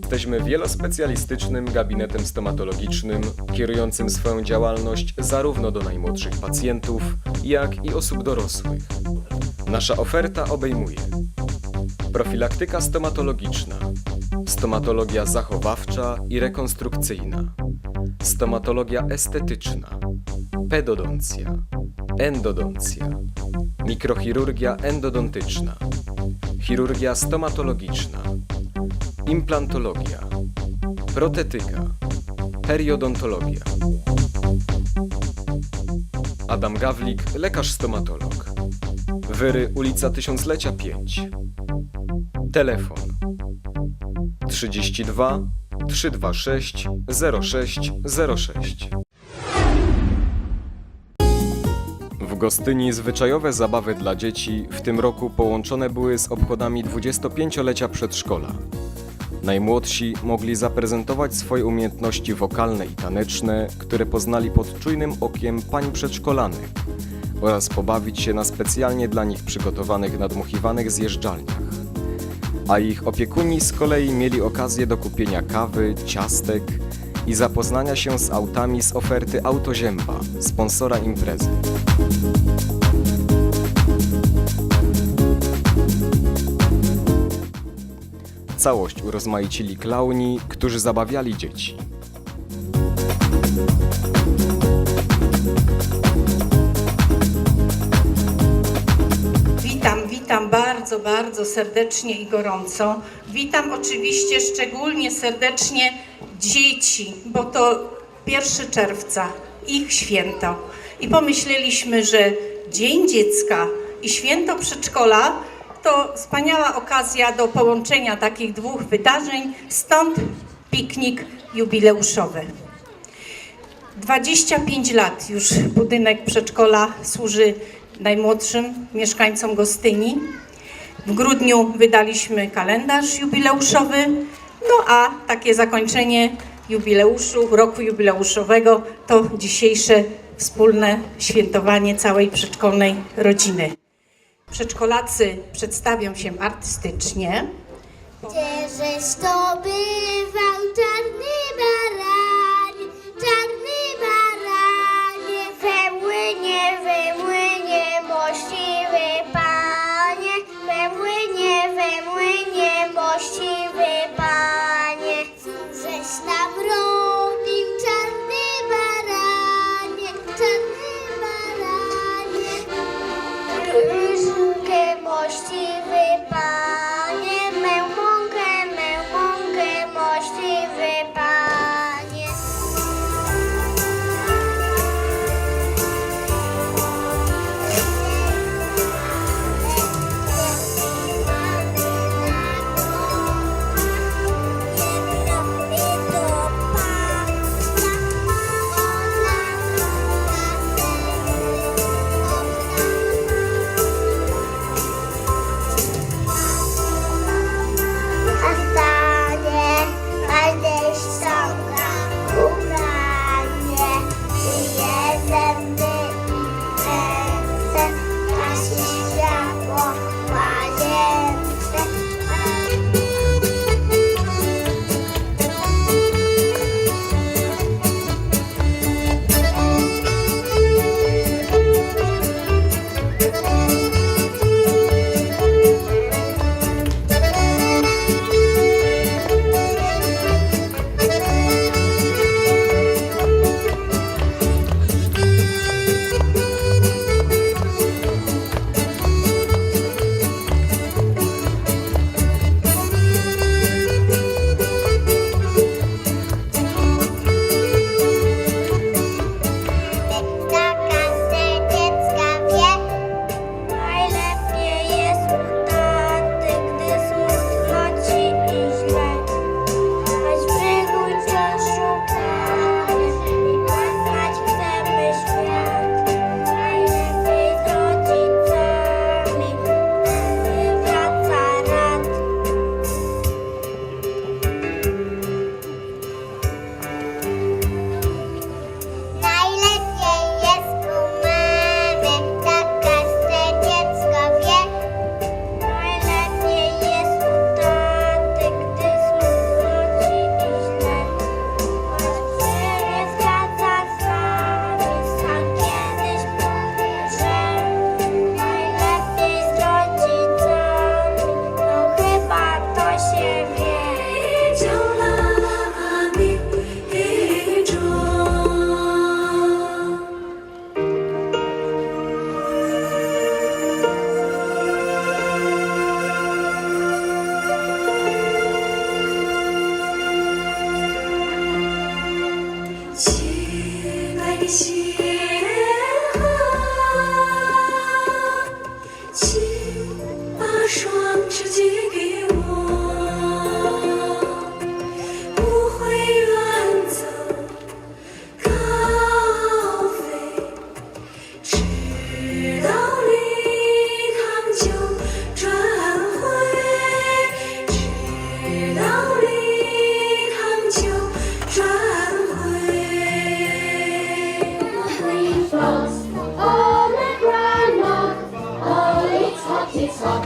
Jesteśmy wielospecjalistycznym gabinetem stomatologicznym, kierującym swoją działalność zarówno do najmłodszych pacjentów, jak i osób dorosłych. Nasza oferta obejmuje profilaktyka stomatologiczna, stomatologia zachowawcza i rekonstrukcyjna, stomatologia estetyczna, pedodoncja, endodoncja, mikrochirurgia endodontyczna, chirurgia stomatologiczna, implantologia, protetyka, periodontologia. Adam Gawlik, lekarz stomatolog. Wyry, ulica Tysiąclecia 5. Telefon 32 326 0606. W Gostyni zwyczajowe zabawy dla dzieci w tym roku połączone były z obchodami 25-lecia przedszkola. Najmłodsi mogli zaprezentować swoje umiejętności wokalne i taneczne, które poznali pod czujnym okiem pań przedszkolanych oraz pobawić się na specjalnie dla nich przygotowanych nadmuchiwanych zjeżdżalniach. A ich opiekuni z kolei mieli okazję do kupienia kawy, ciastek i zapoznania się z autami z oferty Autozięba, sponsora imprezy. Całość urozmaicili klauni, którzy zabawiali dzieci. Witam, witam bardzo, bardzo serdecznie i gorąco. Witam oczywiście szczególnie serdecznie dzieci, bo to 1 czerwca, ich święto. I pomyśleliśmy, że Dzień Dziecka i święto przedszkola to wspaniała okazja do połączenia takich dwóch wydarzeń, stąd piknik jubileuszowy. 25 lat już budynek przedszkola służy najmłodszym mieszkańcom Gostyni. W grudniu wydaliśmy kalendarz jubileuszowy, no a takie zakończenie jubileuszu, roku jubileuszowego to dzisiejsze wspólne świętowanie całej przedszkolnej rodziny. Przedszkolacy przedstawią się artystycznie. Gdzieżeś to bywał czarny baranie, 起。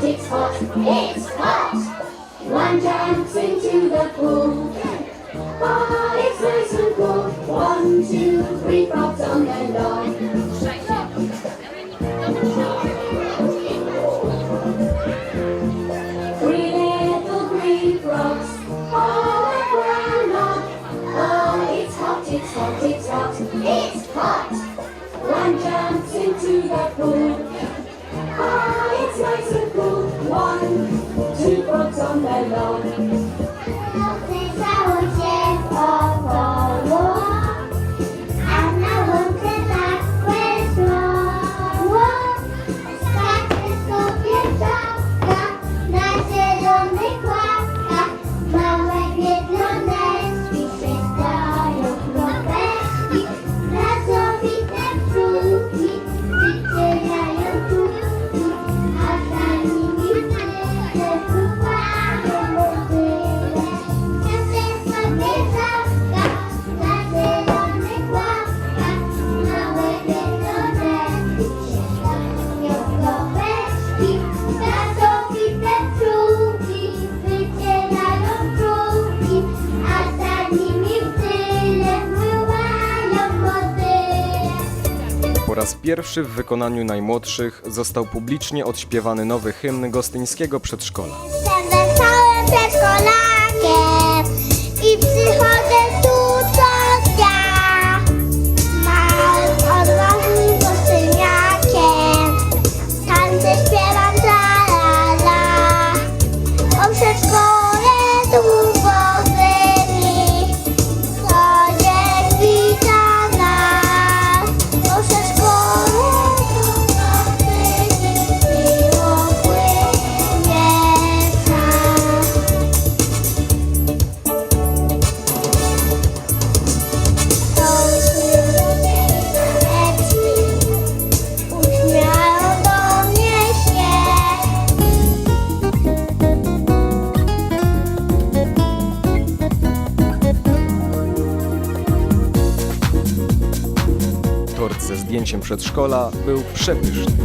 it's hot, it's hot. One jumps into the pool, but it's nice and cool. One, two, three frogs on the lawn. raz pierwszy w wykonaniu najmłodszych został publicznie odśpiewany nowy hymn gostyńskiego przedszkola. Jestem wesołym przedszkolakiem i przychodzę rozpoczęciem przedszkola był przepyszny.